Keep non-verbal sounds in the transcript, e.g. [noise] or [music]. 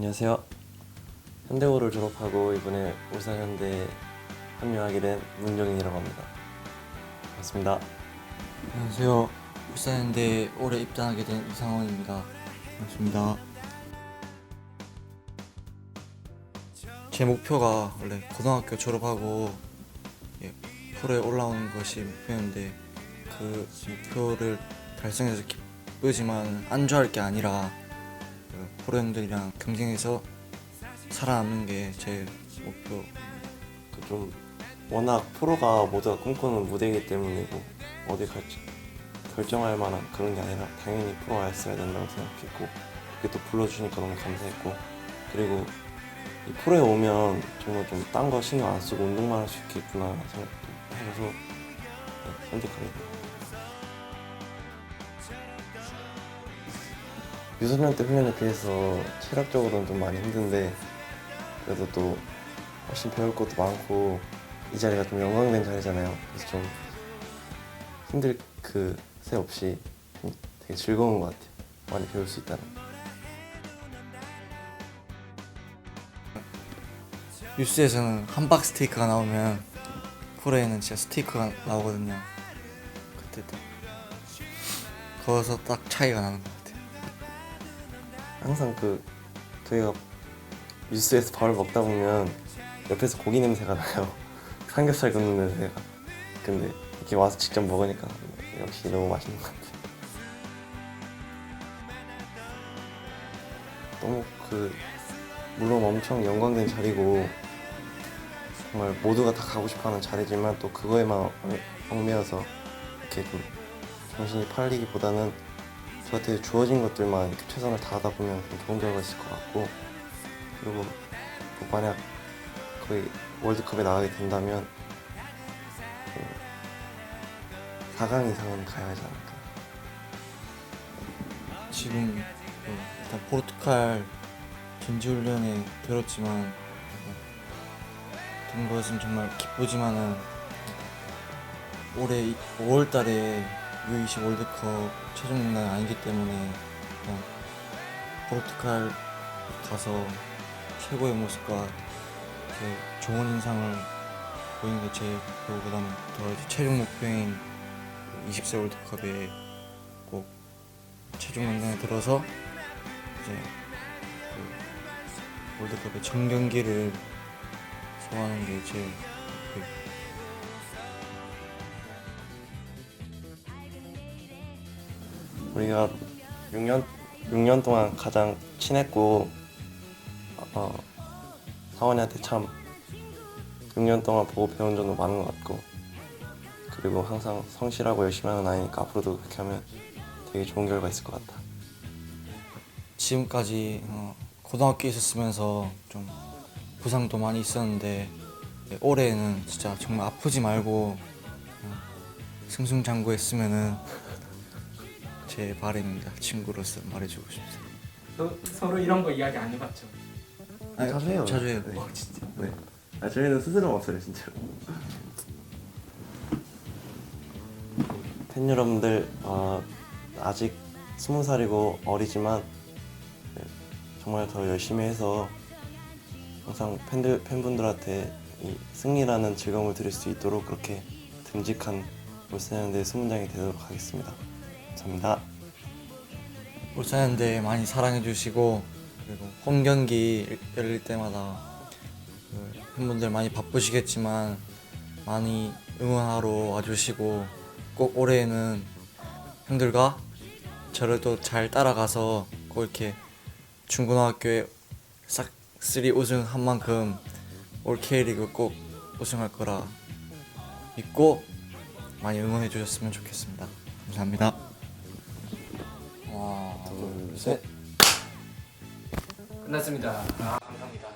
안녕하세요. 현대고를 졸업하고 이번에 울산 현대에 합류하게 된 문정인이라고 합니다. 반갑습니다. 안녕하세요. 울산 현대 올해 입단하게 된 이상원입니다. 반갑습니다. 제 목표가 원래 고등학교 졸업하고 예, 프로에 올라오는 것이 목표였는데 그 목표를 달성해서 기쁘지만 안주할 게 아니라 그 프로 형들이랑 경쟁해서 살아남는 게 제 목표. 그좀 워낙 프로가 모두가 꿈꾸는 무대이기 때문이고 어디 갈지 결정할 만한 그런 게 아니라 당연히 프로가 했어야 된다고 생각했고 그렇게 또 불러주니까 너무 감사했고 그리고 이 프로에 오면 정말 좀 딴 거 신경 안 쓰고 운동만 할 수 있겠구나 생각도 해서 네, 선택하게 됐어요. 유소년 때 훈련에 비해서 체력적으로는 좀 많이 힘든데 그래도 또 훨씬 배울 것도 많고 이 자리가 좀 영광된 자리잖아요. 그래서 좀 힘들 그 새 없이 좀 되게 즐거운 것 같아요. 많이 배울 수 있다는. 뉴스에서는 함박 스테이크가 나오면 프로에는 진짜 스테이크가 나오거든요. 그때 딱 거기서 딱 차이가 나는 것 같아요. 항상 그 저희가 뉴스에서 밥을 먹다 보면 옆에서 고기 냄새가 나요. [laughs] 삼겹살 굽는 냄새가. 근데 이렇게 와서 직접 먹으니까 역시 너무 맛있는 것 같아요. 너무 그 물론 엄청 영광된 자리고 정말 모두가 다 가고 싶어하는 자리지만 또 그거에만 얽- 얽매여서 이렇게 좀 정신이 팔리기보다는 저한테 주어진 것들만 최선을 다하다 보면 좀 좋은 결과가 있을 것 같고 그리고 또 만약 거의 월드컵에 나가게 된다면 그 4강 이상은 가야 하지 않을까? 지금 그 일단 포르투갈 전지훈련에 들었지만 어, 된 것은 정말 기쁘지만은 올해 5월달에 U20 월드컵 최종 명단이 아니기 때문에 그냥 포르투갈 가서 최고의 모습과 이렇게 좋은 인상을 보이는 게 제 목표고 그다음에 더 최종 목표인 20세 월드컵에 꼭 최종 명단에 들어서 이제 그 월드컵의 전 경기를 소화하는 게 제 우리가 6년 6년 동안 가장 친했고 어, 사원이한테 참 6년 동안 보고 배운 점도 많은 것 같고 그리고 항상 성실하고 열심히 하는 아이니까 앞으로도 그렇게 하면 되게 좋은 결과 있을 것 같다. 지금까지 어, 고등학교에 있었으면서 좀 부상도 많이 있었는데 네, 올해는 진짜 정말 아프지 말고 어, 승승장구했으면은 제 바람입니다. 친구로서 말해주고 싶습니다. 서, 서로 이런 거 이야기 안 해봤죠? 아니, 자주 해요. 자주 해요. 네. 어 진짜 네. 아, 저희는 스스럼 없어요, 진짜로. 팬 여러분들, 어, 아직 스무 살이고 어리지만 네, 정말 더 열심히 해서 항상 팬들 팬분들한테 이 승리라는 즐거움을 드릴 수 있도록 그렇게 듬직한 울산현대 수문장이 되도록 하겠습니다. 감사합니다. 울산현대 많이 사랑해 주시고 그리고 홈 경기 열릴 때마다 그 팬분들 많이 바쁘시겠지만 많이 응원하러 와주시고 꼭 올해는 형들과 저를 또 잘 따라가서 꼭 이렇게 중고등학교에 싹쓸이 우승한 만큼 올 K리그 꼭 우승할 거라 믿고 많이 응원해 주셨으면 좋겠습니다. 감사합니다. 하나, 둘, 셋. 끝났습니다. 아 감사합니다.